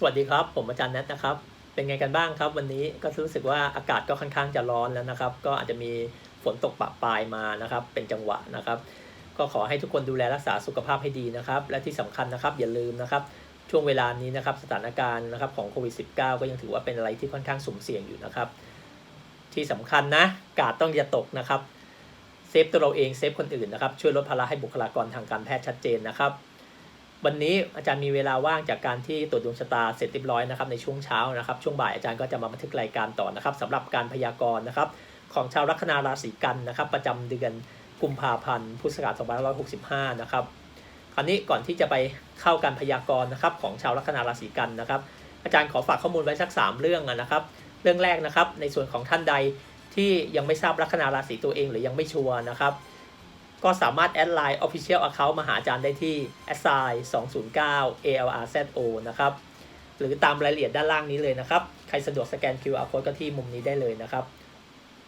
สวัสดีครับ ผมอาจารย์แนทนะครับ เป็นไงกันบ้างครับ วันนี้ก็รู้สึกว่าอากาศก็ค่อนข้างจะร้อนแล้วนะครับ ก็อาจจะมีฝนตกปะปลายมานะครับ เป็นจังหวะนะครับ ก็ขอให้ทุกคนดูแลรักษาสุขภาพให้ดีนะครับ และที่สำคัญนะครับ อย่าลืมนะครับ ช่วงเวลานี้นะครับ สถานการณ์นะครับของโควิด -19 ก็ยังถือว่าเป็นอะไรที่ค่อนข้างสุ่มเสี่ยงอยู่นะครับ ที่สำคัญนะกาดต้องอย่าตกนะครับเซฟตัวเราเองเซฟคนอื่นนะครับช่วยลดภาระให้บุคลากรทางการแพทย์ชัดเจนนะครับ วันนี้อาจารย์มีเวลาว่างจากการที่ตรวจดวงชะตาเสร็จเรียบร้อยนะครับในช่วงเช้านะครับ ช่วงบ่ายอาจารย์ก็จะมาบันทึกรายการต่อนะครับสำหรับการพยากรณ์นะครับ ของชาวลัคนาราศีกันนะครับ ประจำเดือนกุมภาพันธ์พุทธศักราช2565 นะครับคราวนี้ก่อนที่จะไปเข้าการพยากรณ์นะครับของชาวลัคนาราศีกันนะครับ อาจารย์ขอฝากข้อมูลไว้สัก 3 เรื่องนะครับ เรื่องแรกนะครับ ในส่วนของท่านใดที่ยังไม่ทราบลัคนาราศีตัวเองหรือยังไม่ชัวร์นะครับ ก็สามารถแอดไลน์ Official Account มาหาอาจารย์ได้ที่ s i 209 ALRZO นะครับ หรือตามรายละเอียดด้านล่างนี้เลยนะครับ ใครสะดวกสแกน QR code ก็ที่มุมนี้ได้เลยนะครับ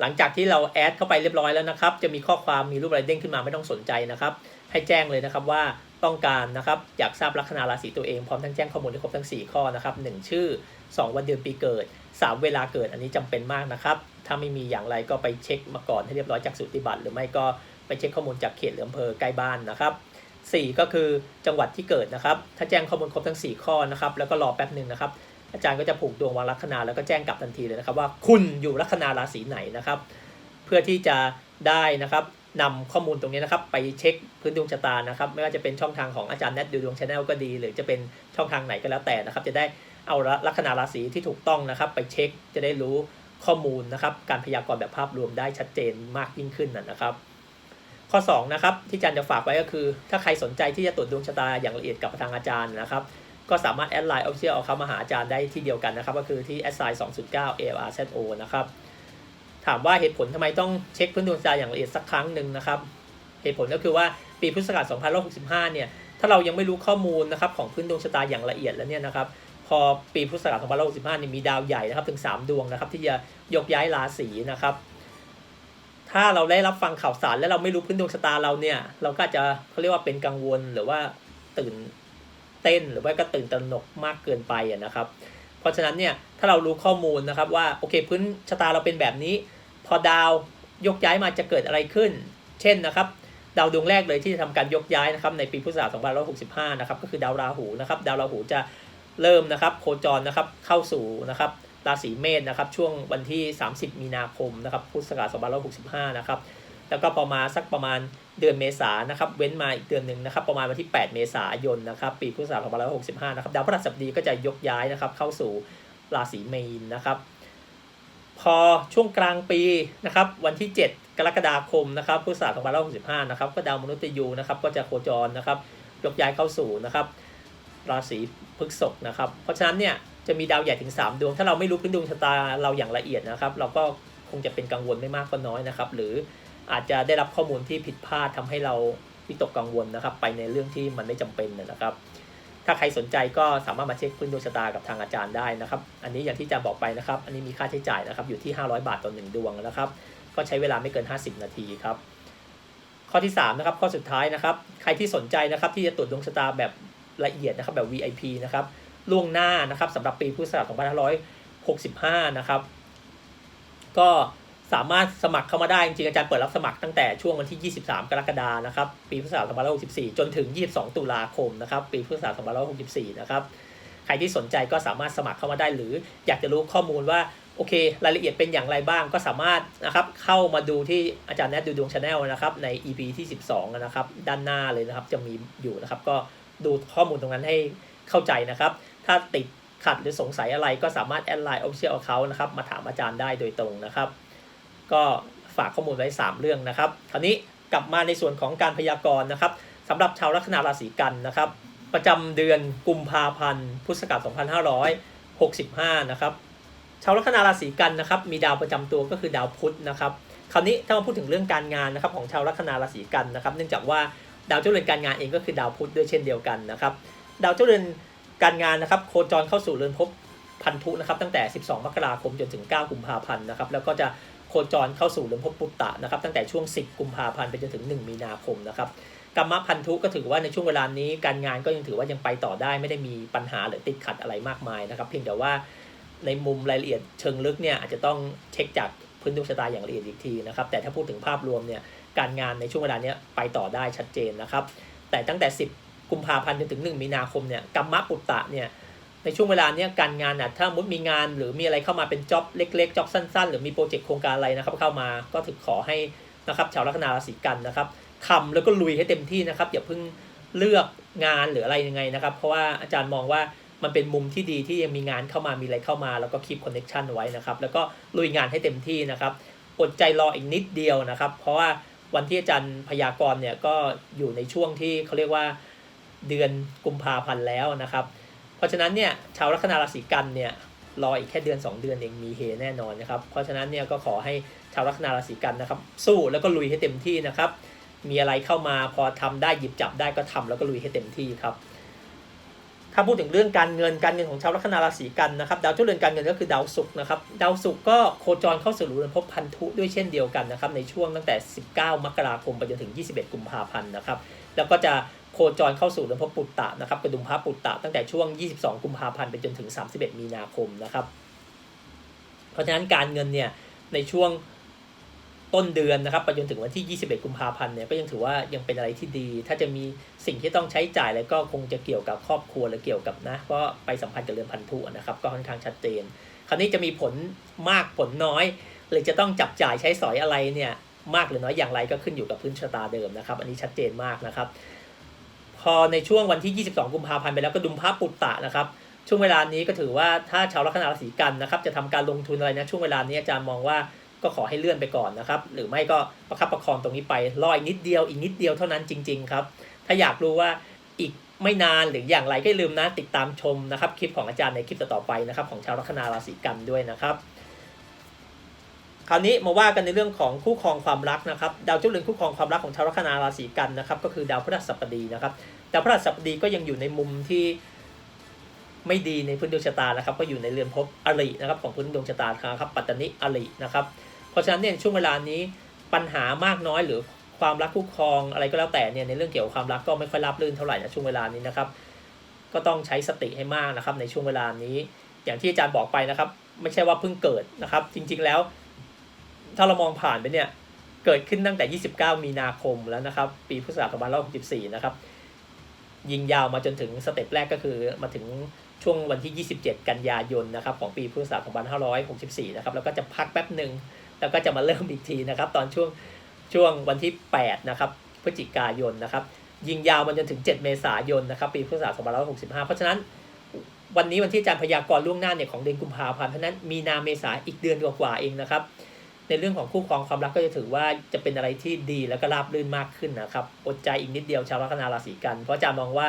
หลังจากที่เราแอดเข้าไปเรียบร้อยแล้วนะครับ จะมีข้อความมีรูปอะไรเด้งขึ้นมาไม่ต้องสนใจนะครับ ให้แจ้งเลยนะครับว่าต้องการนะครับอยากทราบลัคนาราศีตัวเอง พร้อมทั้งแจ้งข้อมูลให้ครบทั้ง 4 ข้อนะครับ 1 ชื่อ 2 วันเดือนปีเกิด 3 เวลาเกิดอันนี้จำเป็นมากนะครับ ถ้าไม่มีอย่างไรก็ไปเช็คมาก่อนให้เรียบร้อยจากสูติบัตรหรือไม่ก็ ไปเช็คข้อมูลจากเขตหรืออำเภอใกล้บ้านนะครับ 4 ก็คือจังหวัดที่เกิดนะครับ ถ้าแจ้งข้อมูลครบทั้ง 4 ข้อนะครับ แล้วก็รอแป๊บหนึ่งนะครับ อาจารย์ก็จะผูกดวงวางลัคนาแล้วก็แจ้งกลับทันทีเลยนะครับ ว่าคุณอยู่ลัคนาราศีไหนนะครับ เพื่อที่จะได้นะครับนำข้อมูลตรงนี้นะครับ ไปเช็คพื้นดวงชะตานะครับ ไม่ว่าจะเป็นช่องทางของอาจารย์แนทดูดวงชาแนลก็ดี หรือจะเป็นช่องทางไหนก็แล้วแต่นะครับ จะได้เอาลัคนาราศีที่ถูกต้องนะครับ ไปเช็คจะได้รู้ข้อมูลนะครับ การพยากรณ์แบบภาพรวมได้ชัดเจนมากยิ่งขึ้นนะครับ ข้อ2นะครับที่อาจารย์จะฝากไว้ก็คือ ถ้าใครสนใจที่จะตรวจดวงชะตาอย่างละเอียดกับทางอาจารย์นะครับ ก็สามารถแอดไลน์เอาเชียเอาเขามาหาอาจารย์ได้ที่เดียวกันนะครับ ก็คือที่ s i 209 a r z o นะครับ ถามว่าเหตุผลทำไมต้องเช็คพื้นดวงชะตาอย่างละเอียดสักครั้งหนึ่งนะครับ เหตุผลก็คือว่าปีพุทธศักราช2565 เนี่ยถ้าเรายังไม่รู้ข้อมูลนะครับของพื้นดวงชะตาอย่างละเอียดแล้วเนี่ยนะครับพอปีพุทธศักราช2565 เนี่ยมีดาวใหญ่นะครับถึง 3 ดวงนะครับที่จะยกย้ายราศีนะครับ ถ้าเราได้รับฟังข่าวสารแล้วเราไม่รู้พื้นดวงชะตาเราเนี่ย เราก็จะเขาเรียกว่าเป็นกังวลหรือว่าตื่นเต้นหรือว่าก็ตื่นตระหนกมากเกินไปนะครับ เพราะฉะนั้นเนี่ยถ้าเรารู้ข้อมูลนะครับว่าโอเคพื้นชะตาเราเป็นแบบนี้ พอดาวยกย้ายมาจะเกิดอะไรขึ้น เช่นนะครับ ดาวดวงแรกเลยที่จะทำการยกย้ายนะครับในปีพุทธศักราช2565 นะครับก็คือดาวราหูนะครับ ดาวราหูจะเริ่มนะครับโคจรนะครับเข้าสู่นะครับ ราศีเมษนะครับช่วงวันที่ 30 มีนาคมนะครับพุทธศักราช2565 นะครับแล้วก็พอมาณสักประมาณเดือนเมษายนนะครับ เว้นมาอีกเดือนหนึ่งนะครับ ประมาณวันที่ 8 เมษายนนะครับปีพุทธศักราช2565 นะครับดาวพฤหัสบดีก็จะยกย้ายนะครับ เข้าสู่ราศีมีนนะครับ พอช่วงกลางปีนะครับ วันที่ 7 กรกฎาคมนะครับพุทธศักราช2565 นะครับ ก็ดาวมนุษย์ยูนะครับ ก็จะโคจรนะครับ ยกย้ายเข้าสู่นะครับ ราศีพฤษภนะครับ เพราะฉะนั้นเนี่ย จะมีดาวใหญ่ถึง 3 ดวง ถ้าเราไม่รู้พื้นดวงชะตาเราอย่างละเอียดนะครับ เราก็คงจะเป็นกังวลไม่มากก็น้อยนะครับ หรืออาจจะได้รับข้อมูลที่ผิดพลาดทำให้เราวิตกกังวลนะครับ ไปในเรื่องที่มันไม่จำเป็นนะครับ ถ้าใครสนใจก็สามารถมาเช็คพื้นดวงชะตากับทางอาจารย์ได้นะครับ อันนี้อย่างที่อาจารย์บอกไปนะครับ อันนี้มีค่าใช้จ่ายนะครับอยู่ที่ 500 บาทต่อหนึ่งดวงนะครับ ก็ใช้เวลาไม่เกิน 50 นาทีครับ ข้อที่3นะครับข้อสุดท้ายนะครับ ใครที่สนใจนะครับที่จะตรวจดวงชะตาแบบละเอียดนะครับแบบ VIP นะครับ ล่วงหน้านะครับสำหรับปีพุทธศักราช2565 นะครับ ก็สามารถสมัครเข้ามาได้จริงๆอาจารย์เปิดรับสมัครตั้งแต่ช่วงวันที่ 23 กรกฎานะครับ ปีพุทธศักราช2564 จนถึง 22 ตุลาคมนะครับ ปีพุทธศักราช2564 นะครับ ใครที่สนใจก็สามารถสมัครเข้ามาได้ หรืออยากจะรู้ข้อมูลว่าโอเค รายละเอียดเป็นอย่างไรบ้างก็สามารถนะครับเข้ามาดูที่อาจารย์แนทดูดวงชาแนลนะครับใน EP ที่ 12 นะครับ ด้านหน้าเลยนะครับจะมีอยู่นะครับ ก็ดูข้อมูลตรงนั้นให้ เข้าใจนะครับ ถ้าติดขัดหรือสงสัยอะไรก็สามารถแอดไลน์ Official Account นะครับมาถามอาจารย์ได้โดยตรงนะครับ ก็ฝากข้อมูลไว้ 3 เรื่องนะครับคราวนี้กลับมาในส่วนของการพยากรณ์นะครับสำหรับชาวลัคนาราศีกันนะครับ ประจำเดือนกุมภาพันธ์ พุทธศักราช2565 นะครับชาวลัคนาราศีกันนะครับมีดาวประจำตัวก็คือดาวพุธนะครับคราวนี้ถ้ามาพูดถึงเรื่องการงานนะครับของชาวลัคนาราศีกันนะครับ เนื่องจากว่าดาวเจ้าเรือนการงานเองก็คือดาวพุธด้วยเช่นเดียวกันนะครับ ดาวเจ้าเรือนการงานนะครับโคจรเข้าสู่เรือนภพพันธุนะครับตั้งแต่ 12 มกราคมจนถึง 9 กุมภาพันธ์นะครับแล้วก็จะโคจรเข้าสู่เรือนภพปุตตะนะครับตั้งแต่ช่วง 10 กุมภาพันธ์ไปจนถึง 1 มีนาคมนะครับกรรมพันธุก็ถือว่าในช่วงเวลานี้การงานก็ยังถือว่ายังไปต่อได้ไม่ได้มีปัญหาหรือติดขัดอะไรมากมายนะครับ เพียงแต่ว่าในมุมรายละเอียดเชิงลึกเนี่ยอาจจะต้องเช็คจากพื้นดวงชะตาอย่างละเอียดอีกทีนะครับแต่ถ้าพูดถึงภาพรวมเนี่ยการงานในช่วงเวลานี้ไปต่อได้ชัดเจนนะครับแต่ตั้งแต่ 10 กุมภาพันธ์จนถึง 1 มีนาคมเนี่ยกรรมะปุตตะเนี่ยในช่วงเวลาเนี้ยการงานอะถ้ามุดมีงานหรือมีอะไรเข้ามาเป็นจ็อบเล็กๆจ็อบสั้น ๆ หรือมีโปรเจกต์โครงการอะไรนะครับเข้ามาก็ถือขอให้นะครับชาวลัคนาราศีกันนะครับทำแล้วก็ลุยให้เต็มที่นะครับอย่าเพิ่งเลือกงานหรืออะไรยังไงนะครับ เพราะว่าอาจารย์มองว่ามันเป็นมุมที่ดีที่ยังมีงานเข้ามามีอะไรเข้ามา แล้วก็คีบคอนเน็ชันไว้นะครับแล้วก็ลุยงานให้เต็มที่นะครับอดใจรออีกนิดเดียวนะครับ เพราะว่าวันที่อาจารย์พยากรณ์เนี่ยก็อยู่ในช่วงที่เขาเรียกว่า เดือนกุมภาพันธ์แล้วนะครับ เพราะฉะนั้นเนี่ยชาวลัคนาราศีกันเนี่ยรออีกแค่เดือน 2 เดือนเองมีเฮแน่นอนนะครับ เพราะฉะนั้นเนี่ยก็ขอให้ชาวลัคนาราศีกันนะครับ สู้แล้วก็ลุยให้เต็มที่นะครับ มีอะไรเข้ามาพอทำได้หยิบจับได้ก็ทำแล้วก็ลุยให้เต็มที่ครับ ถ้าพูดถึงเรื่องการเงินการเงินของชาวลัคนาราศีกันนะครับดาวเจ้าเรือนการเงินก็คือดาวศุกร์นะครับดาวศุกร์ก็โคจรเข้าสู่เรือนภพพันธุด้วยเช่นเดียวกันนะครับในช่วงตั้งแต่ 19 มกราคมไปจนถึง 21 กุมภาพันธ์นะครับ แล้วก็จะ โคจรเข้าสู่เรือนภพปุตตะนะครับกระดุมพระปุตตะตั้งแต่ช่วง 22 กุมภาพันธ์ไปจนถึง 31 มีนาคมนะครับ เพราะฉะนั้นการเงินเนี่ยในช่วงต้นเดือนนะครับไปจนถึงวันที่ 21 กุมภาพันธ์เนี่ยก็ยังถือว่ายังเป็นอะไรที่ดี ถ้าจะมีสิ่งที่ต้องใช้จ่ายแล้วก็คงจะเกี่ยวกับครอบครัวหรือเกี่ยวกับนะก็ไปสัมพันธ์กับเรือนพันธุนะครับก็ค่อนข้างชัดเจน คราวนี้จะมีผลมากผลน้อยหรือจะต้องจับจ่ายใช้สอยอะไรเนี่ยมากหรือน้อยอย่างไรก็ขึ้นอยู่กับพื้นชะตาเดิมนะครับ อันนี้ชัดเจนมากนะครับ พอในช่วงวันที่ 22 กุมภาพันธ์ไปแล้วก็ดุมพระปุตตะนะครับ ช่วงเวลานี้ก็ถือว่าถ้าชาวลัคนาราศีกันนะครับจะทำการลงทุนอะไรนะช่วงเวลานี้อาจารย์มองว่าก็ขอให้เลื่อนไปก่อนนะครับ หรือไม่ก็ประคับประคองตรงนี้ไปรออีกนิดเดียวอีกนิดเดียวเท่านั้นจริง ๆ ครับ ถ้าอยากรู้ว่าอีกไม่นานหรืออย่างไรก็อย่าลืมนะติดตามชมนะครับ คลิปของอาจารย์ในคลิปต่อๆไปนะครับ ของชาวลัคนาราศีกันด้วยนะครับ คราวนี้มาว่ากันในเรื่องของคู่ครองความรักนะครับดาวเจ้าเรือนคู่ครองความรักของชาวลัคนาราศีกันนะครับ ก็คือดาวพฤหัสบดีนะครับดาวพฤหัสบดีก็ยังอยู่ในมุมที่ไม่ดีในพื้นดวงชะตานะครับ ก็อยู่ในเรือนภพอรินะครับของพื้นดวงชะตาครับปัตตนิอรินะครับ เพราะฉะนั้นเนี่ยช่วงเวลานี้ปัญหามากน้อยหรือความรักคู่ครองอะไรก็แล้วแต่เนี่ยในเรื่องเกี่ยวกับความรักก็ไม่ค่อยรับรื่นเท่าไหร่นะช่วงเวลานี้นะครับ ก็ต้องใช้สติให้มากนะครับในช่วงเวลานี้ อย่างที่อาจารย์บอกไปนะครับ ไม่ใช่ว่าเพิ่งเกิดนะครับ จริงๆแล้ว ถ้าเรามองผ่านไปเนี่ยเกิดขึ้นตั้งแต่ 29 มีนาคมแล้วนะครับ ปีพุทธศักราช2564นะครับ ยิงยาวมาจนถึงสเต็ปแรกก็คือมาถึงช่วงวันที่ 27 กันยายนนะครับของปีพุทธศักราช2564นะครับแล้วก็จะพักแป๊บหนึ่งแล้วก็จะมาเริ่มอีกทีนะครับ ตอนช่วงช่วงวันที่8นะครับพฤศจิกายนนะครับ ยิงยาวมาจนถึง 7 เมษายนนะครับ ปีพุทธศักราช2565 เพราะฉะนั้นวันนี้วันที่อาจารย์พยากรณ์ล่วงหน้าเนี่ยของเดือนกุมภาพันธ์เพราะฉะนั้นมีนาเมษาอีกเดือนกว่าๆเองนะครับ ในเรื่องของคู่ครองความรักก็จะถือว่าจะเป็นอะไรที่ดีแล้วก็ราบรื่นมากขึ้นนะครับอดใจอีกนิดเดียวชาวลัคนาราศีกัน เพราะอาจารย์มองว่า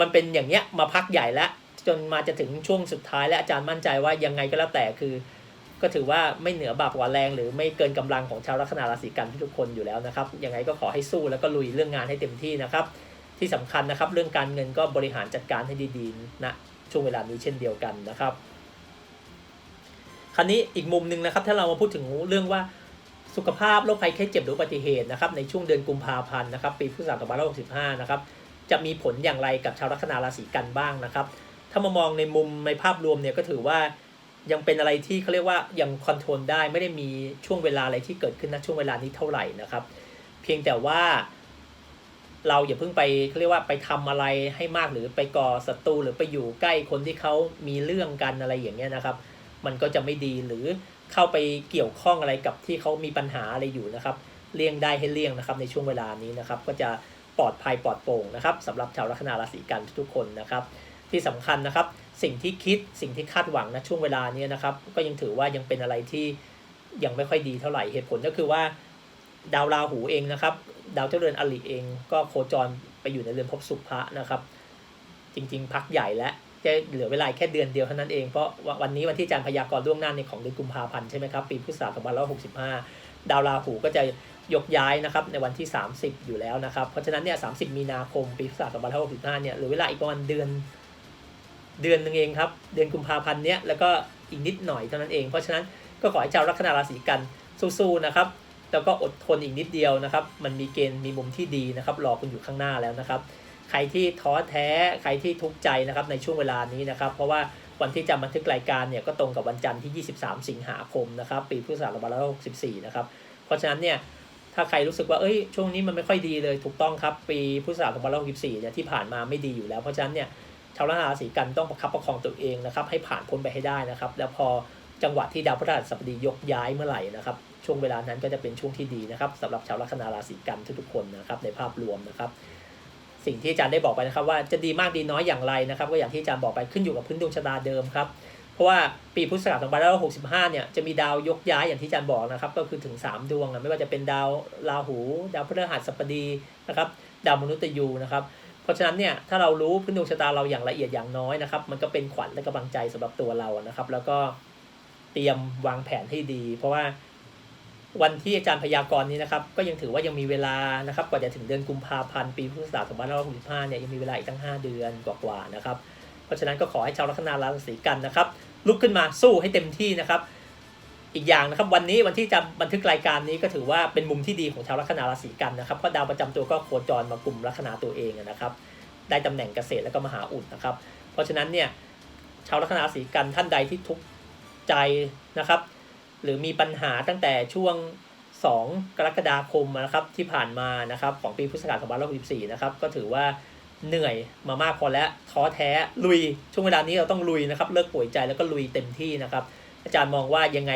มันเป็นอย่างเงี้ยมาพักใหญ่แล้ว จนมาจะถึงช่วงสุดท้าย และอาจารย์มั่นใจว่ายังไงก็แล้วแต่คือ ก็ถือว่าไม่เหนือบากกว่าแรง หรือไม่เกินกำลังของชาวลัคนาราศีกันทุกคนอยู่แล้วนะครับยังไงก็ขอให้สู้แล้วก็ลุยเรื่องงานให้เต็มที่นะครับ ที่สำคัญนะครับ เรื่องการเงินก็บริหารจัดการให้ดีๆนะช่วงเวลานี้เช่นเดียวกันนะครับ คราวนี้อีกมุมหนึ่งนะครับ ถ้าเรามาพูดถึงเรื่องว่าสุขภาพโรคภัยแค่เจ็บหรืออุบัติเหตุนะครับในช่วงเดือนกุมภาพันธ์นะครับปีพุทธศักราช2565นะครับจะมีผลอย่างไรกับชาวลัคนาราศีกันบ้างนะครับ ถ้ามามองในมุมในภาพรวมเนี่ยก็ถือว่ายังเป็นอะไรที่เขาเรียกว่ายังคอนโทรลได้ไม่ได้มีช่วงเวลาอะไรที่เกิดขึ้นณช่วงเวลานี้เท่าไหร่นะครับ เพียงแต่ว่า เราอย่าเพิ่งไปเขาเรียกว่าไปทำอะไรให้มากหรือไปก่อศัตรูหรือไปอยู่ใกล้คนที่เขามีเรื่องกันอะไรอย่างเงี้ยนะครับ มันก็จะไม่ดีหรือเข้าไปเกี่ยวข้องอะไรกับที่เขามีปัญหาอะไรอยู่นะครับเลี่ยงได้ให้เลี่ยงนะครับในช่วงเวลานี้นะครับ ก็จะปลอดภัยปลอดโปร่งนะครับสำหรับชาวลัคนาราศีกันทุกคนนะครับ ที่สำคัญนะครับ สิ่งที่คิดสิ่งที่คาดหวังนะช่วงเวลานี้นะครับ ก็ยังถือว่ายังเป็นอะไรที่ยังไม่ค่อยดีเท่าไหร่เหตุผลก็คือว่า ดาวราหูเองนะครับ ดาวเจ้าเรือนอลิเอง ก็โคจรไปอยู่ในเรือนภพสุภะนะครับ จริง ๆ พักใหญ่แล้ว จะเหลือเวลาแค่เดือนเดียวเท่านั้นเอง เพราะวันนี้วันที่อาจารย์พยากรณ์ล่วงหน้าในของเดือนกุมภาพันธ์ใช่ไหมครับปีพุทธศักราช2565 ดาวราหูก็จะยกย้ายนะครับในวันที่ 30 อยู่แล้วนะครับ เพราะฉะนั้นเนี่ย 30 มีนาคม ปีพุทธศักราช2565 เนี่ยเหลือเวลาอีกประมาณเดือนเดือนนึงเองครับเดือนกุมภาพันธ์เนี้ยแล้วก็อีกนิดหน่อยเท่านั้นเอง เพราะฉะนั้นก็ขอให้ชาวลัคนาราศีกันสู้ๆนะครับแล้วก็อดทนอีกนิดเดียวนะครับ มันมีเกณฑ์มีมุมที่ดีนะครับ รอคุณอยู่ข้างหน้าแล้วนะครับ ใครที่ท้อแท้ใครที่ทุกข์ใจนะครับในช่วงเวลานี้นะครับ เพราะว่าวันที่จะบันทึกรายการเนี่ยก็ตรงกับวันจันทร์ที่ 23 สิงหาคมนะครับ ปีพุทธศักราช2564นะครับ เพราะฉะนั้นเนี่ยถ้าใครรู้สึกว่าเอ้ยช่วงนี้มันไม่ค่อยดีเลยถูกต้องครับ ปีพุทธศักราช2564เนี่ยที่ผ่านมาไม่ดีอยู่แล้ว เพราะฉะนั้นเนี่ยชาวราศีกันต้องประคับประคองตัวเองนะครับ ให้ผ่านพ้นไปให้ได้นะครับ แล้วพอจังหวะที่ดาวพฤหัสบดียกย้ายเมื่อไหร่นะครับ ช่วงเวลานั้นก็จะเป็นช่วงที่ดีนะครับสำหรับชาวลัคนาราศีกันทุกๆคนนะครับในภาพรวมนะครับ สิ่งที่อาจารย์ได้บอกไปนะครับ ว่าจะดีมากดีน้อยอย่างไรนะครับ ก็อย่างที่อาจารย์บอกไปขึ้นอยู่กับพื้นดวงชะตาเดิมครับ เพราะว่าปีพุทธศักราช2565 เนี่ยจะมีดาวยกย้ายอย่างที่อาจารย์บอกนะครับ ก็คือถึง 3 ดวงอะไม่ว่าจะเป็นดาวราหู ดาวพฤหัสบดีนะครับดาวมนุษย์ยูนะครับเพราะฉะนั้นเนี่ยถ้าเรารู้พื้นดวงชะตาเราอย่างละเอียดอย่างน้อยนะครับ มันก็เป็นขวัญและกำลังใจสำหรับตัวเรานะครับ แล้วก็เตรียมวางแผนให้ดี เพราะว่า วันที่อาจารย์พยากรณ์นี้นะครับ ก็ยังถือว่ายังมีเวลานะครับ กว่าจะถึงเดือนกุมภาพันธ์ปีพุทธศักราช2565เนี่ยยังมีเวลาอีกตั้ง 5 เดือนกว่าๆนะครับ เพราะฉะนั้นก็ขอให้ชาวลัคนาราศีกันนะครับ ลุกขึ้นมาสู้ให้เต็มที่นะครับ อีกอย่างนะครับวันนี้วันที่จะบันทึกรายการนี้ก็ถือว่าเป็นมุมที่ดีของชาวลัคนาราศีกันนะครับเพราะดาวประจำตัวก็โคจรมากลุ่มลัคนาตัวเองนะครับ ได้ตำแหน่งเกษตรและก็มหาอุดนะครับ เพราะฉะนั้นเนี่ยชาวลัคนาราศีกันท่านใดที่ทุกข์ใจนะครับ หรือมีปัญหาตั้งแต่ช่วง 2 กรกฎาคมนะครับที่ผ่านมานะครับของปีพุทธศักราช2564นะครับก็ถือว่าเหนื่อยมามากพอแล้วท้อแท้ลุย ช่วงเวลานี้เราต้องลุยนะครับเลิกป่วยใจแล้วก็ลุยเต็มที่นะครับ อาจารย์มองว่ายังไง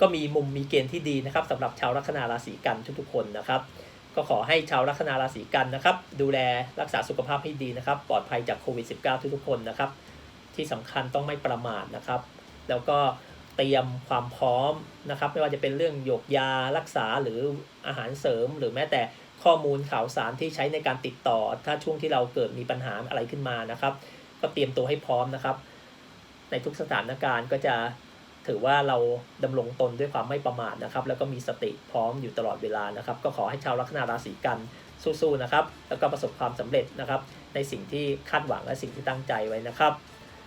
ก็มีมุมมีเกณฑ์ที่ดีนะครับสำหรับชาวลัคนาราศีกันทุกๆคนนะครับ ก็ขอให้ชาวลัคนาราศีกันนะครับ ดูแลรักษาสุขภาพให้ดีนะครับ ปลอดภัยจากโควิด -19 ทุกๆคนนะครับ ที่สำคัญต้องไม่ประมาทนะครับ แล้วก็ เตรียมความพร้อมนะครับ ไม่ว่าจะเป็นเรื่องหยกยารักษาหรืออาหารเสริม หรือแม้แต่ข้อมูลข่าวสารที่ใช้ในการติดต่อ ถ้าช่วงที่เราเกิดมีปัญหาอะไรขึ้นมานะครับ ก็เตรียมตัวให้พร้อมนะครับ ในทุกสถานการณ์ก็จะถือว่าเราดำรงตนด้วยความไม่ประมาทนะครับ แล้วก็มีสติพร้อมอยู่ตลอดเวลานะครับ ก็ขอให้ชาวลัคนาราศีกันสู้ๆนะครับ แล้วก็ประสบความสำเร็จนะครับ ในสิ่งที่คาดหวังและสิ่งที่ตั้งใจไว้นะครับ